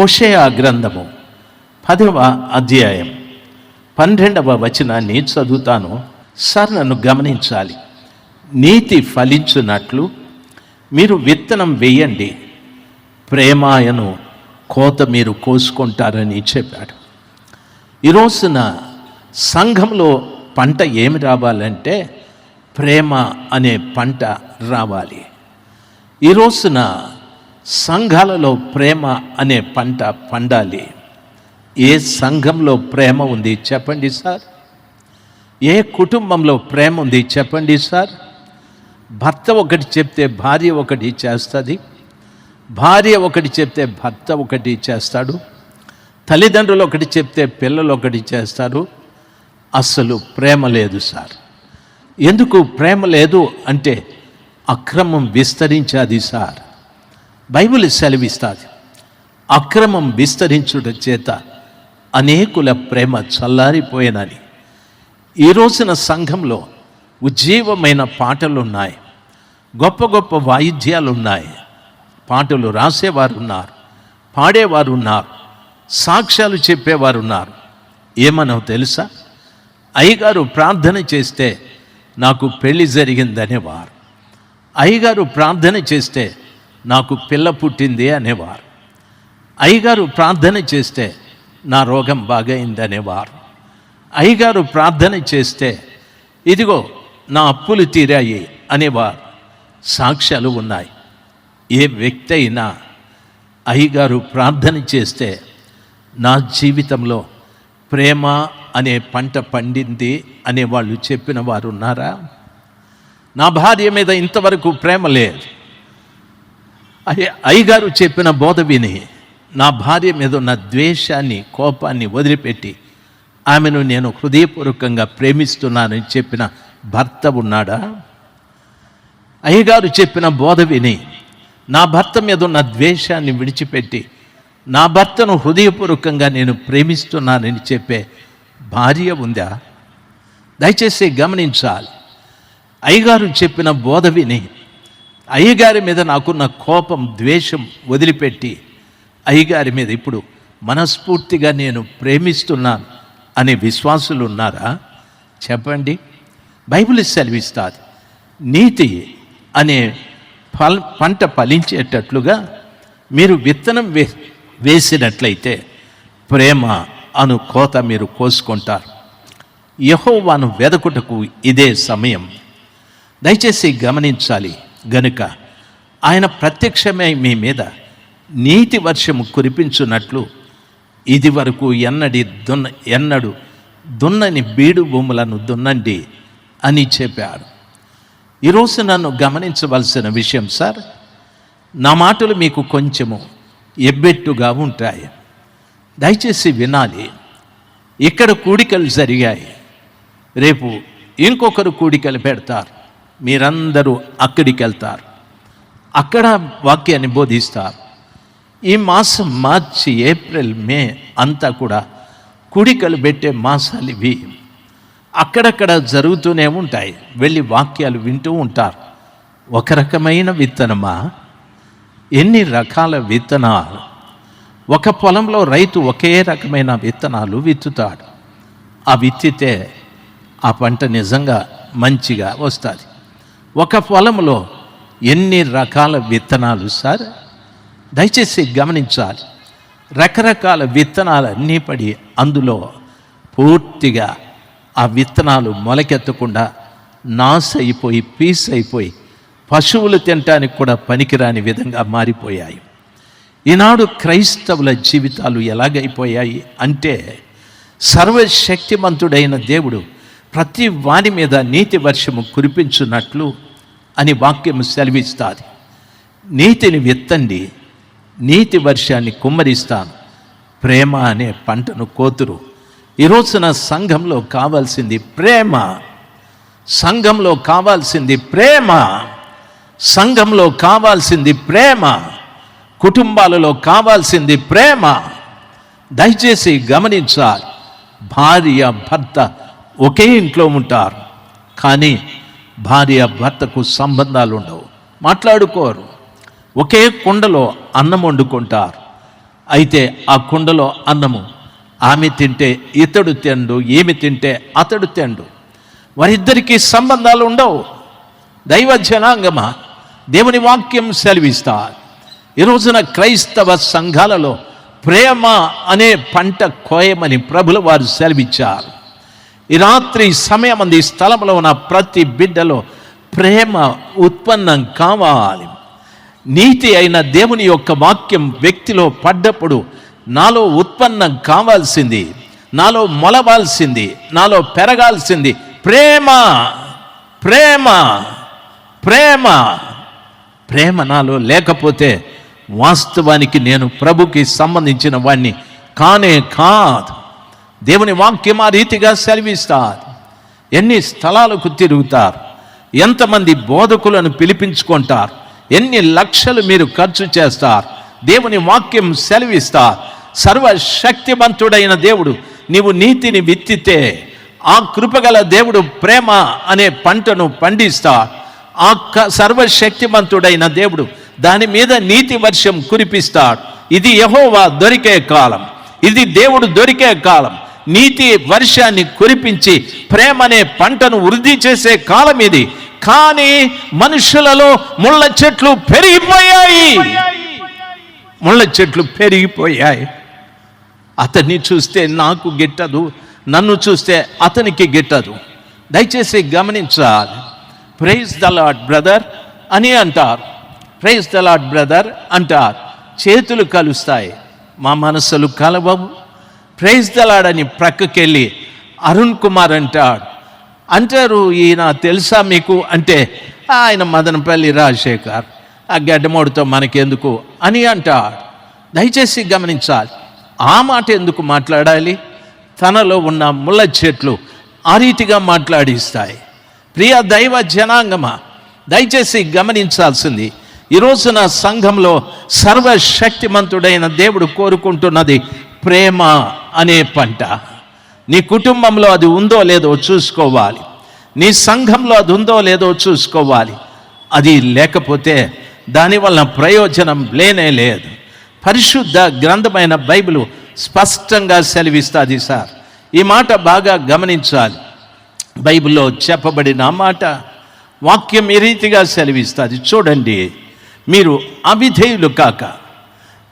హుషయ గ్రంథము పదవ అధ్యాయం. పన్నెండవ వచనాన్ని చదువుతాను. సార్ నన్ను గమనించాలి. నీతి ఫలించున్నట్లు మీరు విత్తనం వేయండి. ప్రేమాయను కోత మీరు కోసుకుంటారని చెప్పాడు. ఈరోజున సంఘంలో పంట ఏమి రావాలంటే ప్రేమ అనే పంట రావాలి. ఈ రోజున సంఘాలలో ప్రేమ అనే పంట పండాలి. ఏ సంఘంలో ప్రేమ ఉంది చెప్పండి సార్? ఏ కుటుంబంలో ప్రేమ ఉంది చెప్పండి సార్? భర్త ఒకటి చెప్తే భార్య ఒకటి చేస్తుంది. భార్య ఒకటి చెప్తే భర్త ఒకటి చేస్తాడు. తల్లిదండ్రులు ఒకటి చెప్తే పిల్లలు ఒకటి చేస్తారు. అస్సలు ప్రేమ లేదు సార్. ఎందుకు ప్రేమ లేదు అంటే అక్రమం విస్తరించాది సార్. బైబిల్ సెలవిస్తుంది. అక్రమం విస్తరించుట చేత అనేకుల ప్రేమ చల్లారిపోయేనని. ఈ రోజున సంఘంలో ఉజ్జీవమైన పాటలున్నాయి. గొప్ప గొప్ప వాయిద్యాలున్నాయి. పాటలు రాసేవారు ఉన్నారు పాడేవారు ఉన్నారు సాక్ష్యాలు చెప్పేవారు ఉన్నారు ఏమనో తెలుసా? అయ్యగారు ప్రార్థన చేస్తే నాకు పెళ్ళి జరిగిందనేవారు. అయ్యగారు ప్రార్థన చేస్తే నాకు పిల్ల పుట్టింది అనేవారు. అయ్యగారు ప్రార్థన చేస్తే నా రోగం బాగైందనేవారు. అయ్యగారు ప్రార్థన చేస్తే ఇదిగో నా అప్పులు తీరాయి అనేవారు. సాక్ష్యాలు ఉన్నాయి. ఏ వ్యక్తి అయినా అయ్యగారు ప్రార్థన చేస్తే నా జీవితంలో ప్రేమ అనే పంట పండింది అనే వాళ్ళు చెప్పిన వారు ఉన్నారా నా భార్య మీద ఇంతవరకు ప్రేమ లేదు. అయ్యగారు చెప్పిన బోధ విని నా భార్య మీద ఉన్న ద్వేషాన్ని కోపాన్ని వదిలిపెట్టి ఆమెను నేను హృదయపూర్వకంగా ప్రేమిస్తున్నానని చెప్పిన భర్త ఉన్నాడా? అయ్యగారు చెప్పిన బోధ విని నా భర్త మీద ఉన్న ద్వేషాన్ని విడిచిపెట్టి నా భర్తను హృదయపూర్వకంగా నేను ప్రేమిస్తున్నానని చెప్పే భార్య ఉందా? దయచేసి గమనించాలి. అయ్యగారు చెప్పిన బోధ విని అయ్యగారి మీద నాకున్న కోపం ద్వేషం వదిలిపెట్టి అయ్యగారి మీద ఇప్పుడు మనస్ఫూర్తిగా నేను ప్రేమిస్తున్నాను అనే విశ్వాసులు ఉన్నారా? చెప్పండి. బైబిల్ సెలవిస్తుంది నీతి అనే ఫల్ పంట ఫలించేటట్లుగా మీరు విత్తనం వే వేసినట్లయితే ప్రేమ అను కోత మీరు కోసుకుంటారు. యహోవాను వెదకుటకు ఇదే సమయం. దయచేసి గమనించాలి గనుక ఆయన ప్రత్యక్షమై మీ మీద నీతి వర్షము కురిపించున్నట్లు ఇది వరకు ఎన్నడి దున్న ఎన్నడు దున్నని బీడు భూములను దున్నండి అని చెప్పాడు. ఈరోజు నన్ను గమనించవలసిన విషయం సార్ నా మాటలు మీకు కొంచెము ఎబ్బెట్టుగా ఉంటాయి. దయచేసి వినాలి ఇక్కడ కూడికలు జరిగాయి. రేపు ఇంకొకరు కూడికలు పెడతారు. మీరందరూ అక్కడికి వెళ్తారు అక్కడ వాక్యాన్ని బోధిస్తారు. ఈ మాసం మార్చి ఏప్రిల్ మే అంతా కూడా కుడికలు పెట్టే మాసాలు ఇవి. అక్కడక్కడ జరుగుతూనే ఉంటాయి. వెళ్ళి వాక్యాలు వింటూ ఉంటారు. ఒక రకమైన విత్తనమా? ఎన్ని రకాల విత్తనాలు? ఒక పొలంలో రైతు ఒకే రకమైన విత్తనాలు విత్తుతాడు. ఆ విత్తితే ఆ పంట నిజంగా మంచిగా వస్తుంది. ఒక పొలంలో ఎన్ని రకాల విత్తనాలు సార్? దయచేసి గమనించాలి. రకరకాల విత్తనాలు అన్నీ పడి అందులో పూర్తిగా ఆ విత్తనాలు మొలకెత్తకుండా నాస్ అయిపోయి పీస్ అయిపోయి పశువులు తినటానికి కూడా పనికిరాని విధంగా మారిపోయాయి. ఈనాడు క్రైస్తవుల జీవితాలు ఎలాగైపోయాయి అంటే సర్వశక్తిమంతుడైన దేవుడు ప్రతి వాని మీద నీతి వర్షము కురిపించున్నట్లు అని వాక్యం సెలవిస్తుంది. నీతిని విత్తండి నీతి వర్షాన్ని కుమ్మరిస్తాను. ప్రేమ అనే పంటను కోతురు. ఈ రోజున సంఘంలో కావాల్సింది ప్రేమ. సంఘంలో కావాల్సింది ప్రేమ. సంఘంలో కావాల్సింది ప్రేమ. కుటుంబాలలో కావాల్సింది ప్రేమ. దయచేసి గమనించాలి. భార్య భర్త ఒకే ఇంట్లో ఉంటారు. కానీ భార్య భర్తకు సంబంధాలు ఉండవు మాట్లాడుకోరు. ఒకే కుండలో అన్నం వండుకుంటారు. అయితే ఆ కుండలో అన్నము ఆమె తింటే ఇతడు తిండు ఏమి తింటే అతడు తిండు. వారిద్దరికీ సంబంధాలు ఉండవు దైవ జనాంగమా దేవుని వాక్యం సెలవిస్తా ఈ రోజున క్రైస్తవ సంఘాలలో ప్రేమ అనే పంట కోయమని ప్రభుల వారు సెలవిచ్చారు. ఈ రాత్రి సమయం అంది ఈ స్థలంలో ఉన్న ప్రతి బిడ్డలో ప్రేమ ఉత్పన్నం కావాలి. నీతి అయిన దేవుని యొక్క వాక్యం వ్యక్తిలో పడ్డప్పుడు నాలో ఉత్పన్నం కావాల్సింది నాలో మొలవాల్సింది నాలో పెరగాల్సింది ప్రేమ ప్రేమ ప్రేమ. ప్రేమ నాలో లేకపోతే వాస్తవానికి నేను ప్రభుకి సంబంధించిన వాణ్ణి కానే కాదు. దేవుని వాక్యం ఆ రీతిగా సెలవిస్తారు. ఎన్ని స్థలాలకు తిరుగుతారు ఎంతమంది బోధకులను పిలిపించుకుంటారు ఎన్ని లక్షలు మీరు ఖర్చు చేస్తారు దేవుని వాక్యం సెలవిస్తారు. సర్వశక్తివంతుడైన దేవుడు నీవు నీతిని విత్తితే ఆ కృపగల దేవుడు ప్రేమ అనే పంటను పండిస్తా ఆ క- సర్వశక్తివంతుడైన దేవుడు దాని మీద నీతి వర్షం కురిపిస్తాడు. ఇది యహోవా దొరికే కాలం. ఇది దేవుడు దొరికే కాలం. నీతి వర్షాన్ని కురిపించి ప్రేమ అనే పంటను వృద్ధి చేసే కాలం ఇది. కానీ మనుషులలో ముళ్ళ చెట్లు పెరిగిపోయాయి. ముళ్ళ చెట్లు పెరిగిపోయాయి. అతన్ని చూస్తే నాకు గిట్టదు నన్ను చూస్తే అతనికి గిట్టదు. దయచేసి గమనించాలి. ప్రైజ్ ద లాడ్ బ్రదర్ అని అంటారు. ప్రైజ్ ద లాడ్ బ్రదర్ అంటారు. చేతులు కలుస్తాయి. మా మనసులు కలవవు. ప్రైజ్ దలాడని ప్రక్కకెళ్ళి అరుణ్ కుమార్ అంటాడు. అంటారు ఈయన తెలుసా మీకు? అంటే ఆయన మదనపల్లి రాజశేఖర్ ఆ గడ్డమోడితో మనకెందుకు? అని అంటాడు. దయచేసి గమనించాలి ఆ మాట ఎందుకు మాట్లాడాలి? తనలో ఉన్న ముళ్ళ చెట్లు ఆ రీతిగా మాట్లాడిస్తాయి. ప్రియ దైవ జనాంగమా దయచేసి గమనించాల్సింది ఈరోజున రోజున సంఘంలో సర్వశక్తిమంతుడైన దేవుడు కోరుకుంటున్నది ప్రేమ. అనే పంట. నీ కుటుంబంలో అది ఉందో లేదో చూసుకోవాలి. నీ సంఘంలో అది ఉందో లేదో చూసుకోవాలి. అది లేకపోతే దానివల్ల ప్రయోజనం లేనే లేదు. పరిశుద్ధ గ్రంథమైన బైబిల్ స్పష్టంగా సెలవిస్తుంది సార్. ఈ మాట బాగా గమనించాలి. బైబిల్లో చెప్పబడిన మాట వాక్యం ఈ రీతిగా సెలవిస్తుంది. చూడండి మీరు అవిధేయులు కాక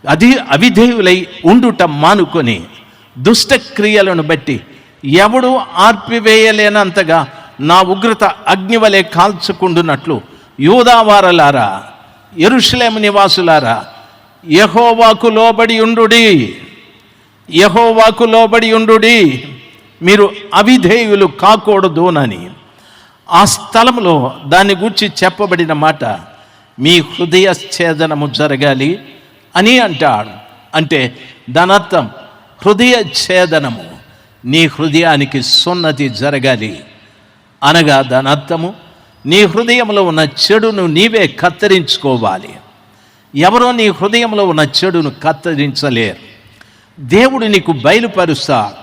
అది అవిధేయులై ఉండుట మానుకొని దుష్ట క్రియలను బట్టి ఎవడు ఆర్పివేయలేనంతగా నా ఉగ్రత అగ్నివలే కాల్చుకుండునట్లు యూదావారలారా ఎరుషులేము నివాసులారా యహోవాకు లోబడి ఉండుడి. యహోవాకు లోబడి ఉండుడి. మీరు అవిధేయులు కాకూడదునని. ఆ స్థలంలో దాని గురించి చెప్పబడిన మాట మీ హృదయ ఛేదనము జరగాలి అని అంటాడు. అంటే దాని అర్థం హృదయ ఛేదనము. నీ హృదయానికి సున్నతి జరగాలి. అనగా దాని అర్థము నీ హృదయంలో ఉన్న చెడును నీవే కత్తిరించుకోవాలి. ఎవరో నీ హృదయంలో ఉన్న చెడును కత్తిరించలేరు. దేవుడు నీకు బయలుపరుస్తా.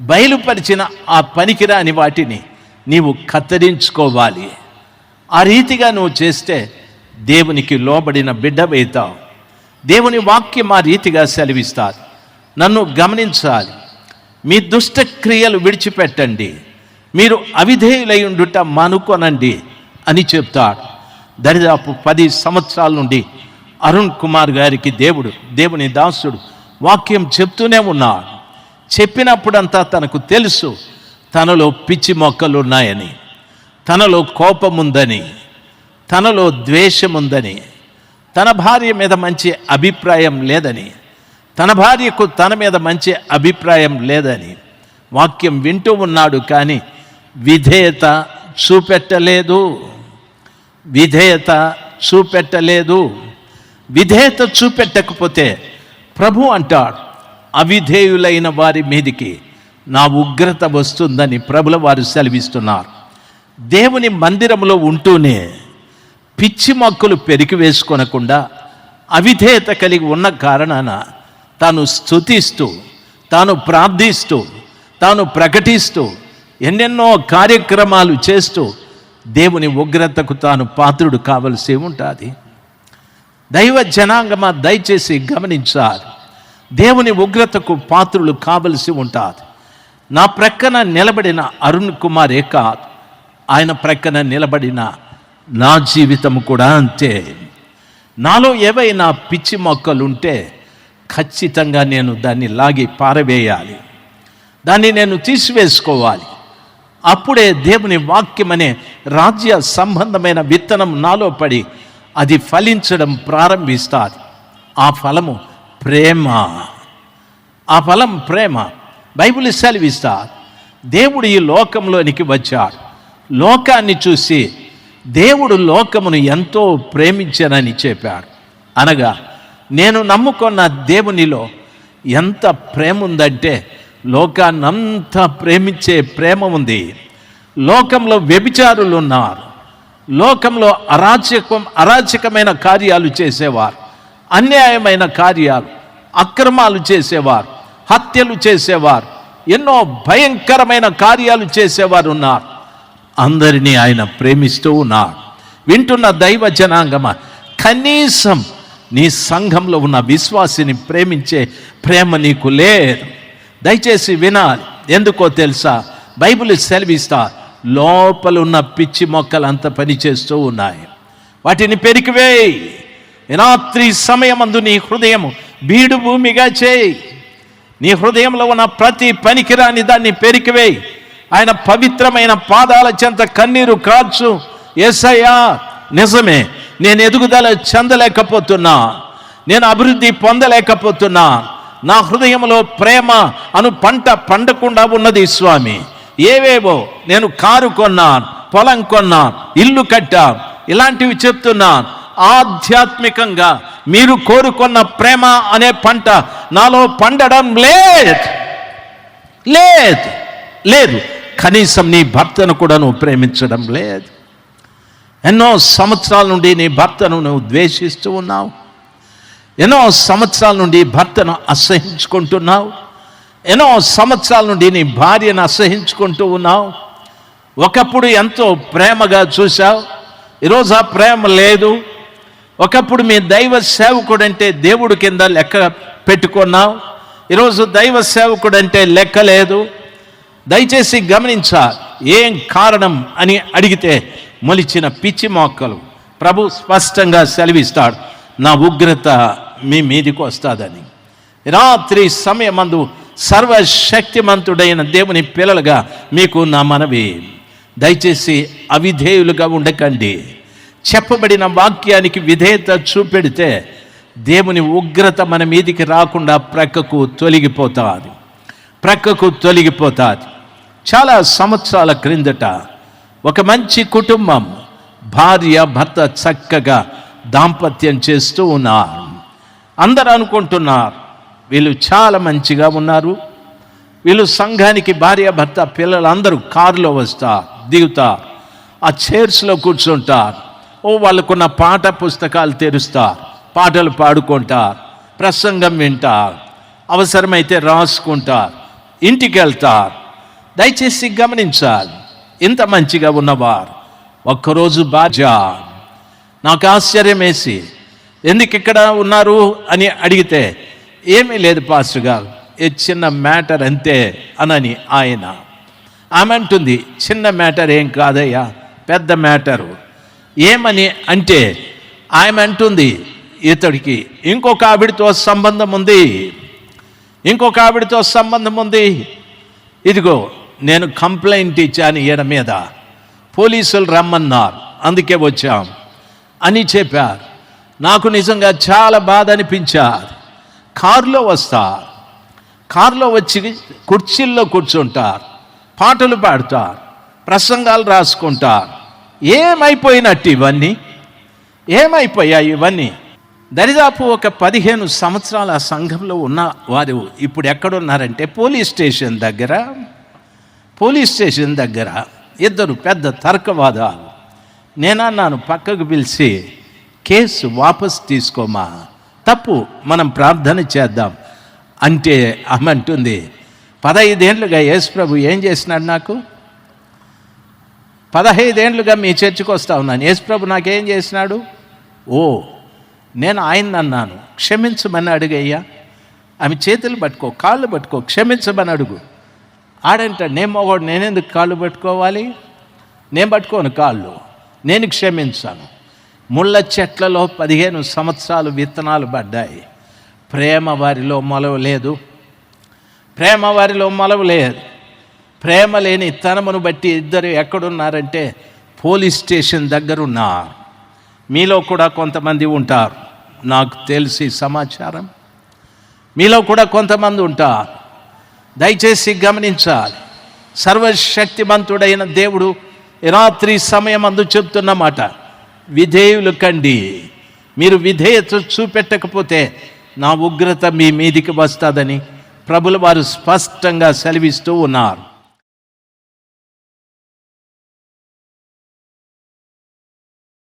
బయలుపరిచిన ఆ పనికిరాని వాటిని నీవు కత్తిరించుకోవాలి. ఆ రీతిగా నువ్వు చేస్తే దేవునికి లోబడిన బిడ్డ వేతావు దేవుని వాక్యం ఆ రీతిగా సెలవిస్తారు. నన్ను గమనించాలి. మీ దుష్ట క్రియలు విడిచిపెట్టండి. మీరు అవిధేయులై ఉండుట మానుకోనండి అని చెప్తాడు. దరిదాపు పది సంవత్సరాల నుండి అరుణ్ కుమార్ గారికి దేవుడు దేవుని దాసుడు వాక్యం చెప్తూనే ఉన్నాడు. చెప్పినప్పుడంతా తనకు తెలుసు తనలో పిచ్చి మొక్కలు ఉన్నాయని తనలో కోపం ఉందని తనలో ద్వేషం ఉందని తన భార్య మీద మంచి అభిప్రాయం లేదని తన భార్యకు తన మీద మంచి అభిప్రాయం లేదని వాక్యం వింటూ ఉన్నాడు కానీ విధేయత చూపెట్టలేదు. విధేయత చూపెట్టలేదు. విధేయత చూపెట్టకపోతే ప్రభు అంటాడు అవిధేయులైన వారి మీదికి నా ఉగ్రత వస్తుందని ప్రభుల వారు సెలవిస్తున్నారు. దేవుని మందిరంలో ఉంటూనే పిచ్చి మొక్కలు పెరిగి వేసుకొనకుండా అవిధేయత కలిగి ఉన్న కారణాన తాను స్తుతిస్తూ తాను ప్రార్థిస్తూ తాను ప్రకటిస్తూ ఎన్నెన్నో కార్యక్రమాలు చేస్తూ దేవుని ఉగ్రతకు తాను పాత్రుడు కావలసి ఉంటుంది. దైవ జనాంగమా దయచేసి గమనించాలి. దేవుని ఉగ్రతకు పాత్రులు కావలసి ఉంటుంది. నా ప్రక్కన నిలబడిన అరుణ్ కుమారే కాదు. ఆయన ప్రక్కన నిలబడిన నా జీవితం కూడా అంతే. నాలో ఏవైనా పిచ్చి మొక్కలుంటే ఖచ్చితంగా నేను దాన్ని లాగి పారవేయాలి. దాన్ని నేను తీసివేసుకోవాలి. అప్పుడే దేవుని వాక్యం అనే రాజ్య సంబంధమైన విత్తనం నాలో పడి అది ఫలించడం ప్రారంభిస్తుంది. ఆ ఫలము ప్రేమ. ఆ ఫలం ప్రేమ. బైబిల్ సెలవిస్తా దేవుడు ఈ లోకంలోనికి వచ్చాడు. లోకాన్ని చూసి దేవుడు లోకమును ఎంతో ప్రేమించానని చెప్పాడు. అనగా నేను నమ్ముకున్న దేవునిలో ఎంత ప్రేమ ఉందంటే లోకాన్నంతా ప్రేమించే ప్రేమ ఉంది. లోకంలో వ్యభిచారులు ఉన్నారు లోకంలో అరాచకం అరాచకమైన కార్యాలు చేసేవారు. అన్యాయమైన కార్యాలు అక్రమాలు చేసేవారు హత్యలు చేసేవారు ఎన్నో భయంకరమైన కార్యాలు చేసేవారు ఉన్నారు అందరినీ ఆయన ప్రేమిస్తూ ఉన్నారు వింటున్న దైవ జనాంగమ కనీసం నీ సంఘంలో ఉన్న విశ్వాసిని ప్రేమించే ప్రేమ నీకు లేదు. దయచేసి వినాలి. ఎందుకో తెలుసా? బైబిల్ సెలవిస్తా లోపల ఉన్న పిచ్చి మొక్కలు అంత పనిచేస్తూ ఉన్నాయి. వాటిని పెరికివేయి రాత్రి సమయమందు నీ హృదయం బీడు భూమిగా చేయి. నీ హృదయంలో ఉన్న ప్రతి పనికిరాని దాన్ని పెరికివేయి ఆయన పవిత్రమైన పాదాల చెంత కన్నీరు కాచు ఎస్ఐయా నిజమే. నేను ఎదుగుదల చెందలేకపోతున్నా. నేను అభివృద్ధి పొందలేకపోతున్నా. నా హృదయంలో ప్రేమ అను పంట పండకుండా ఉన్నది స్వామి. ఏవేవో నేను కారు కొన్నాను పొలం కొన్నాను ఇల్లు కట్టాను ఇలాంటివి చెప్తున్నాను ఆధ్యాత్మికంగా మీరు కోరుకున్న ప్రేమ అనే పంట నాలో పండడం లేదు. లేదు. లేదు. కనీసం నీ భర్తను కూడా నువ్వు ప్రేమించడం లేదు. ఎన్నో సంవత్సరాల నుండి నీ భర్తను నువ్వు ద్వేషిస్తూ ఉన్నావు. ఎన్నో సంవత్సరాల నుండి భర్తను అసహించుకుంటున్నావు. ఎన్నో సంవత్సరాల నుండి నీ భార్యను అసహించుకుంటూ ఉన్నావు. ఒకప్పుడు ఎంతో ప్రేమగా చూశావు. ఈరోజు ఆ ప్రేమ లేదు. ఒకప్పుడు మీ దైవ సేవకుడు అంటే దేవుడు కింద లెక్క పెట్టుకున్నావు. ఈరోజు దైవ సేవకుడు అంటే లెక్క లేదు. దయచేసి గమనించా ఏం కారణం అని అడిగితే మొలిచిన పిచ్చి మొక్కలు. ప్రభు స్పష్టంగా సెలవిస్తాడు నా ఉగ్రత మీ మీదికి వస్తుందని. రాత్రి సమయమందు సర్వశక్తిమంతుడైన దేవుని పిల్లలుగా మీకు నా మనవి. దయచేసి అవిధేయులుగా ఉండకండి. చెప్పబడిన వాక్యానికి విధేయత చూపెడితే దేవుని ఉగ్రత మన మీదికి రాకుండా ప్రక్కకు తొలగిపోతుంది. ప్రక్కకు తొలగిపోతుంది. చాలా సంవత్సరాల క్రిందట ఒక మంచి కుటుంబం భార్య భర్త చక్కగా దాంపత్యం చేస్తూ ఉన్నారు. అందరూ అనుకుంటున్నారు వీళ్ళు చాలా మంచిగా ఉన్నారు. వీళ్ళు సంఘానికి భార్య భర్త పిల్లలు అందరూ కారులో వస్తారు దిగుతారు ఆ చైర్స్లో కూర్చుంటారు. ఓ వాళ్ళకున్న పాట పుస్తకాలు తెరుస్తారు పాటలు పాడుకుంటారు ప్రసంగం వింటారు అవసరమైతే రాసుకుంటారు ఇంటికి వెళ్తారు దయచేసి గమనించాలి ఇంత మంచిగా ఉన్నవారు. ఒక్కరోజు బాజా నాకు ఆశ్చర్యం వేసి ఎందుకు ఇక్కడ ఉన్నారు అని అడిగితే ఏమీ లేదు పాస్టర్ గారు ఏ చిన్న మ్యాటర్ అంతే అనని ఆయన. ఆమె అంటుంది చిన్న మ్యాటర్ ఏం కాదయ్యా పెద్ద మ్యాటరు. ఏమని అంటే ఆమె అంటుంది ఇతడికి ఇంకొక ఆవిడతో సంబంధం ఉంది. ఇంకొక ఆవిడతో సంబంధం ఉంది. ఇదిగో నేను కంప్లైంట్ ఇచ్చాను ఈయన మీద. పోలీసులు రమ్మన్నారు. అందుకే వచ్చాం. అని చెప్పారు. నాకు నిజంగా చాలా బాధ అనిపించారు. కారులో వస్తారు. కారులో వచ్చి కుర్చీల్లో కూర్చుంటారు. పాటలు పాడతారు. ప్రసంగాలు రాసుకుంటారు. ఏమైపోయినట్టు ఇవన్నీ? ఏమైపోయాయి ఇవన్నీ? దరిదాపు ఒక పదిహేను సంవత్సరాల ఆ సంఘంలో ఉన్న వారు ఇప్పుడు ఎక్కడున్నారంటే పోలీస్ స్టేషన్ దగ్గర? పోలీస్ స్టేషన్ దగ్గర ఇద్దరు పెద్ద తర్కవాదాలు. నేనన్నాను పక్కకు పిలిచి కేసు వాపస్ తీసుకోమా? తప్పు మనం ప్రార్థన చేద్దాం. అంటే ఆమె అంటుంది పదహైదేండ్లుగా యేసు ప్రభు ఏం చేసినాడు నాకు? పదహైదేండ్లుగా మీ చర్చికి వస్తా ఉన్నాను యేసు ప్రభు నాకేం చేసినాడు? ఓ నేను ఆయన అన్నాను. క్షమించమని అడుగయ్యా. ఆమె చేతులు పట్టుకో కాళ్ళు పట్టుకో క్షమించమని అడుగు. ఆడంటాడు నేను మగవాడు నేనెందుకు కాళ్ళు పట్టుకోవాలి? నేను పట్టుకోను కాళ్ళు నేను క్షమించాను. ముళ్ళ చెట్లలో పదిహేను సంవత్సరాలు విత్తనాలు పడ్డాయి. ప్రేమ వారిలో మొలవలేదు ప్రేమ వారిలో మొలవలేదు ప్రేమ లేని తనమును బట్టి ఇద్దరు ఎక్కడున్నారంటే పోలీస్ స్టేషన్ దగ్గరున్నారు. మీలో కూడా కొంతమంది ఉంటారు. నాకు తెలిసి సమాచారం. మీలో కూడా కొంతమంది ఉంటారు. దయచేసి గమనించాలి. సర్వశక్తిమంతుడైన దేవుడు రాత్రి సమయం అందు చెప్తున్నమాట విధేయులు కండి. మీరు విధేయత చూపెట్టకపోతే నా ఉగ్రత మీ మీదికి వస్తుందని ప్రభుల వారు స్పష్టంగా సెలవిస్తూ ఉన్నారు.